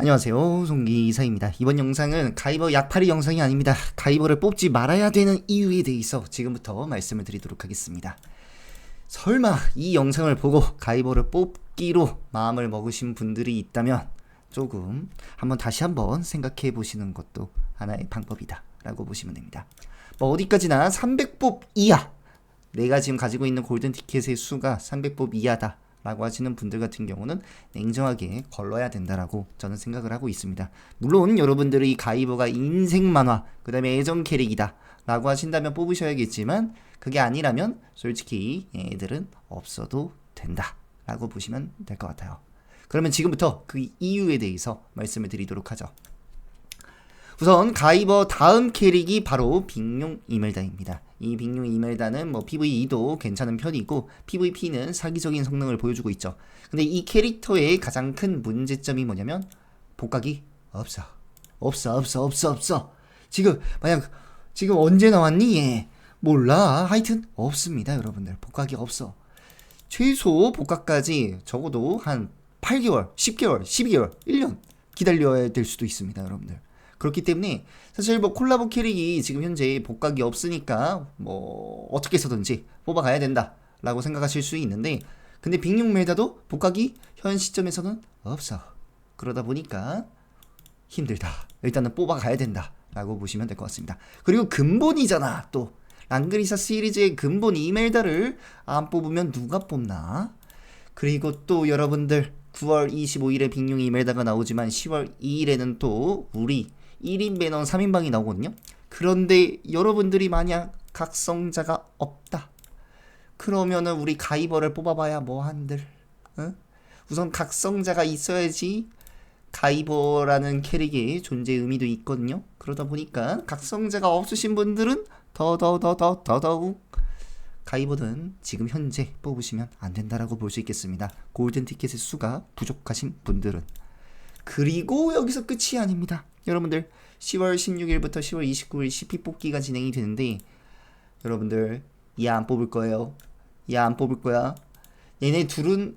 안녕하세요. 송기 이사입니다. 이번 영상은 가이버 약팔이 영상이 아닙니다. 가이버를 뽑지 말아야 되는 이유에 대해서 지금부터 말씀을 드리도록 하겠습니다. 설마 이 영상을 보고 가이버를 뽑기로 마음을 먹으신 분들이 있다면 조금 한번 다시 한번 생각해 보시는 것도 하나의 방법이다 라고 보시면 됩니다. 뭐 어디까지나 300뽑 이하. 내가 지금 가지고 있는 골든 티켓의 수가 300뽑 이하다 라고 하시는 분들 같은 경우는 냉정하게 걸러야 된다라고 저는 생각을 하고 있습니다. 물론 여러분들이 가이버가 인생 만화, 그 다음에 애정 캐릭이다 라고 하신다면 뽑으셔야겠지만 그게 아니라면 솔직히 얘들은 없어도 된다 라고 보시면 될 것 같아요. 그러면 지금부터 그 이유에 대해서 말씀을 드리도록 하죠. 우선 가이버 다음 캐릭이 바로 빅룡 이멜다입니다. 이 빅룡 이멜다는 뭐 PVE도 괜찮은 편이고 PVP는 사기적인 성능을 보여주고 있죠. 근데 이 캐릭터의 가장 큰 문제점이 뭐냐면 복각이 없어. 없어 없어 없어 없어. 지금 만약 지금 언제 나왔니? 예. 몰라. 하여튼 없습니다, 여러분들. 복각이 없어. 최소 복각까지 적어도 한 8개월, 10개월, 12개월, 1년 기다려야 될 수도 있습니다, 여러분들. 그렇기 때문에 사실 뭐 콜라보 캐릭이 지금 현재 복각이 없으니까 뭐 어떻게 해서든지 뽑아가야 된다라고 생각하실 수 있는데 근데 빅룡 메다도 복각이 현 시점에서는 없어. 그러다 보니까 힘들다. 일단은 뽑아가야 된다 라고 보시면 될 것 같습니다. 그리고 근본이잖아 또 랑그리사 시리즈의 근본 이멜다를 안 뽑으면 누가 뽑나? 그리고 또 여러분들 9월 25일에 빅룡 이멜다가 나오지만 10월 2일에는 또 우리 1인 배너 3인방이 나오거든요. 그런데 여러분들이 만약 각성자가 없다. 그러면은 우리 가이버를 뽑아봐야 뭐 한들. 응? 우선 각성자가 있어야지 가이버라는 캐릭의 존재 의미도 있거든요. 그러다 보니까 각성자가 없으신 분들은 더더더더 더 더욱 가이버는 지금 현재 뽑으시면 안 된다라고 볼 수 있겠습니다. 골든 티켓의 수가 부족하신 분들은 그리고 여기서 끝이 아닙니다. 여러분들 10월 16일부터 10월 29일 CP 뽑기가 진행이 되는데 여러분들 얘 안 뽑을 거예요. 얘 안 뽑을 거야. 얘네 둘은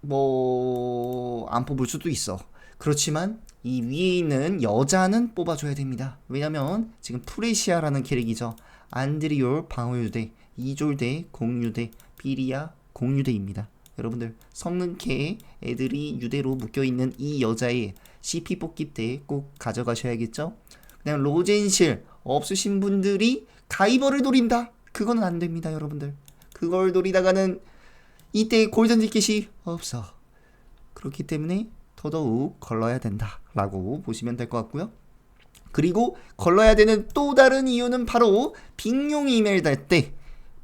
뭐 안 뽑을 수도 있어. 그렇지만 이 위에 있는 여자는 뽑아줘야 됩니다. 왜냐면 지금 프레시아라는 캐릭이죠. 안드리올 방어유대, 이졸대 공유대, 비리아 공유대입니다. 여러분들 성능캐 애들이 유대로 묶여있는 이 여자의 CP 뽑기 때 꼭 가져가셔야겠죠? 그냥 로젠실 없으신 분들이 가이버를 노린다? 그거는 안 됩니다, 여러분들. 그걸 노리다가는 이때 골든 티켓이 없어. 그렇기 때문에 더더욱 걸러야 된다라고 보시면 될 것 같고요. 그리고 걸러야 되는 또 다른 이유는 바로 빅용 이메일 달 때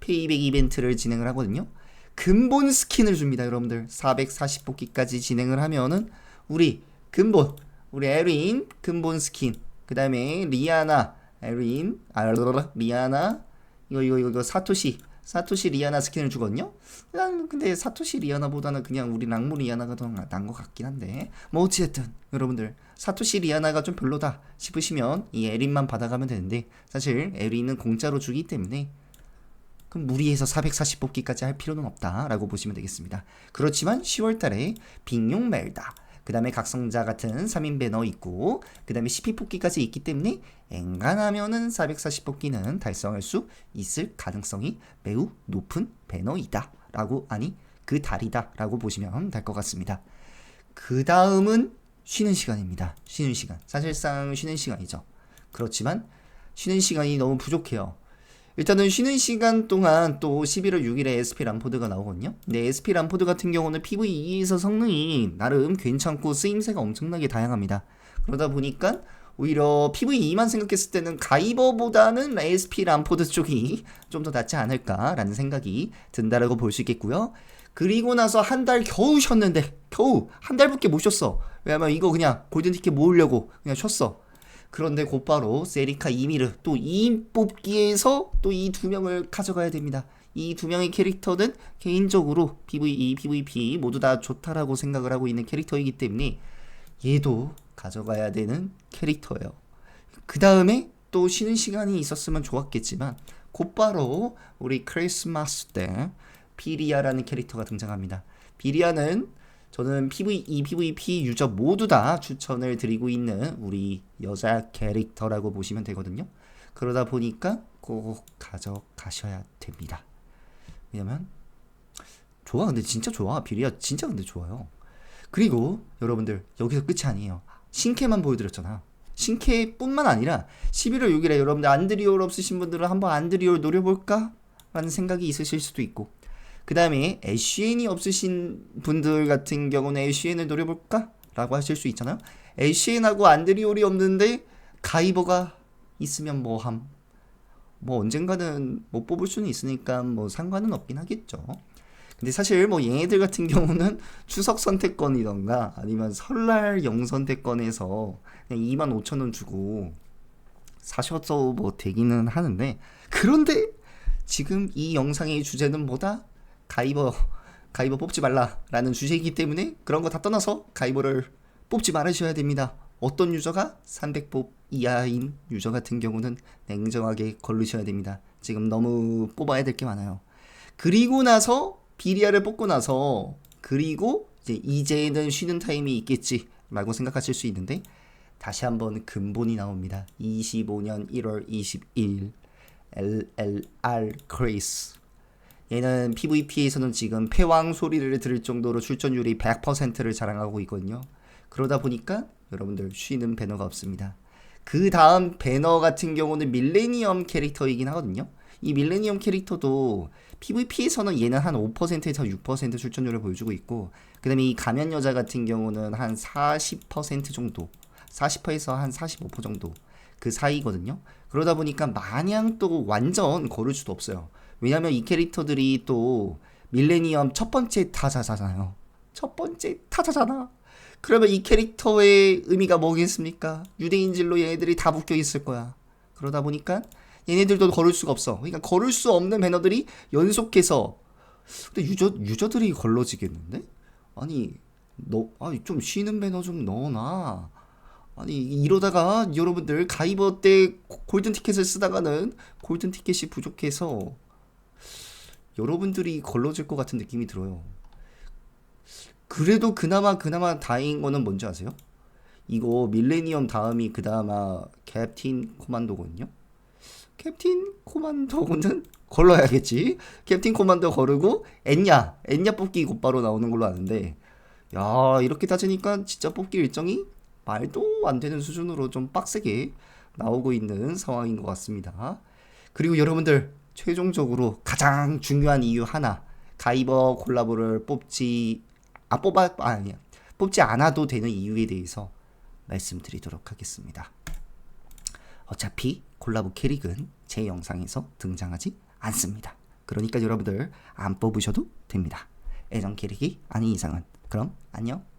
페이백 이벤트를 진행을 하거든요. 근본 스킨을 줍니다, 여러분들. 440 뽑기까지 진행을 하면은 우리 근본, 우리 에린 근본 스킨, 그 다음에 리아나, 에린, 아, 리아나, 이거 이거 이거 사토시, 사토시 리아나 스킨을 주거든요. 난 근데 사토시 리아나보다는 그냥 우리 랑무 리아나가 더 나은 것 같긴 한데. 뭐 어찌됐든 여러분들 사토시 리아나가 좀 별로다 싶으시면 이 에린만 받아가면 되는데 사실 에린은 공짜로 주기 때문에 그럼 무리해서 440 뽑기까지 할 필요는 없다라고 보시면 되겠습니다. 그렇지만 10월 달에 빅용 멜다 그 다음에 각성자 같은 3인 배너 있고 그 다음에 CP 뽑기까지 있기 때문에 엔간하면은 440 뽑기는 달성할 수 있을 가능성이 매우 높은 배너이다 라고 아니 그 달이다 라고 보시면 될 것 같습니다. 그 다음은 쉬는 시간입니다. 쉬는 시간. 사실상 쉬는 시간이죠. 그렇지만 쉬는 시간이 너무 부족해요. 일단은 쉬는 시간 동안 또 11월 6일에 SP 람포드가 나오거든요. 근데 SP 람포드 같은 경우는 PVE에서 성능이 나름 괜찮고 쓰임새가 엄청나게 다양합니다. 그러다 보니까 오히려 PVE만 생각했을 때는 가이버보다는 SP 람포드 쪽이 좀 더 낫지 않을까라는 생각이 든다라고 볼 수 있겠고요. 그리고 나서 한 달 겨우 쉬었는데 겨우 한 달밖에 못 쉬었어. 왜냐면 이거 그냥 골든 티켓 모으려고 그냥 쉬었어. 그런데 곧바로 세리카 이미르 또 2인 뽑기에서 또 이 두 명을 가져가야 됩니다. 이 두 명의 캐릭터는 개인적으로 PVE, PVP 모두 다 좋다라고 생각을 하고 있는 캐릭터이기 때문에 얘도 가져가야 되는 캐릭터예요. 그 다음에 또 쉬는 시간이 있었으면 좋았겠지만 곧바로 우리 크리스마스 때 비리아라는 캐릭터가 등장합니다. 비리아는 저는 PVE, PVP 유저 모두 다 추천을 드리고 있는 우리 여자 캐릭터라고 보시면 되거든요. 그러다 보니까 꼭 가져가셔야 됩니다. 왜냐면 좋아 근데 진짜 좋아 비리야 진짜 근데 좋아요. 그리고 여러분들 여기서 끝이 아니에요. 신캐만 보여드렸잖아. 신캐뿐만 아니라 11월 6일에 여러분들 안드리올 없으신 분들은 한번 안드리올 노려볼까? 라는 생각이 있으실 수도 있고 그 다음에 LCN이 없으신 분들 같은 경우는 LCN을 노려볼까? 라고 하실 수 있잖아요. LCN하고 안드리올이 없는데 가이버가 있으면 뭐함? 뭐 언젠가는 못 뽑을 수는 있으니까 뭐 상관은 없긴 하겠죠. 근데 사실 뭐 얘네들 같은 경우는 추석 선택권이던가 아니면 설날 영선택권에서 그냥 2만 5천 원 주고 사셔도 뭐 되기는 하는데 그런데 지금 이 영상의 주제는 뭐다? 가이버 가이버 뽑지 말라라는 주제이기 때문에 그런 거 다 떠나서 가이버를 뽑지 말으셔야 됩니다. 어떤 유저가 300뽑 이하인 유저 같은 경우는 냉정하게 걸르셔야 됩니다. 지금 너무 뽑아야 될 게 많아요. 그리고 나서 비리아를 뽑고 나서 그리고 이제 이제는 쉬는 타임이 있겠지라고 생각하실 수 있는데 다시 한번 근본이 나옵니다. 25년 1월 22일 LLR 크레이스 얘는 PVP에서는 지금 패왕 소리를 들을 정도로 출전율이 100%를 자랑하고 있거든요. 그러다 보니까 여러분들 쉬는 배너가 없습니다. 그 다음 배너 같은 경우는 밀레니엄 캐릭터이긴 하거든요. 이 밀레니엄 캐릭터도 PVP에서는 얘는 한 5%에서 6% 출전율을 보여주고 있고 그 다음에 이 가면 여자 같은 경우는 한 40% 정도 40%에서 한 45% 정도 그 사이거든요. 그러다 보니까 마냥 또 완전 거를 수도 없어요. 왜냐면 이 캐릭터들이 또 밀레니엄 첫 번째 타자잖아요. 첫 번째 타자잖아. 그러면 이 캐릭터의 의미가 뭐겠습니까? 유대인질로 얘네들이 다 묶여 있을 거야. 그러다 보니까 얘네들도 걸을 수가 없어. 그러니까 걸을 수 없는 배너들이 연속해서 근데 유저 유저들이 걸러지겠는데? 아니 너 아니 좀 쉬는 배너 좀 넣어놔. 아니 이러다가 여러분들 가이버 때 고- 골든 티켓을 쓰다가는 골든 티켓이 부족해서 여러분들이 걸러질 것 같은 느낌이 들어요. 그래도 그나마 그나마 다행인 거는 뭔지 아세요? 이거 밀레니엄 다음이 그나마 캡틴 코만도거든요. 캡틴 코만도는 걸러야겠지. 캡틴 코만도 거르고 엔야 엔야 뽑기 곧바로 나오는 걸로 아는데 야 이렇게 따지니까 진짜 뽑기 일정이 말도 안 되는 수준으로 좀 빡세게 나오고 있는 상황인 것 같습니다. 그리고 여러분들 최종적으로 가장 중요한 이유 하나 가이버 콜라보를 뽑지 아 뽑아 아, 아니야 뽑지 않아도 되는 이유에 대해서 말씀드리도록 하겠습니다. 어차피 콜라보 캐릭은 제 영상에서 등장하지 않습니다. 그러니까 여러분들 안 뽑으셔도 됩니다. 애정 캐릭이 아닌 이상은 그럼 안녕.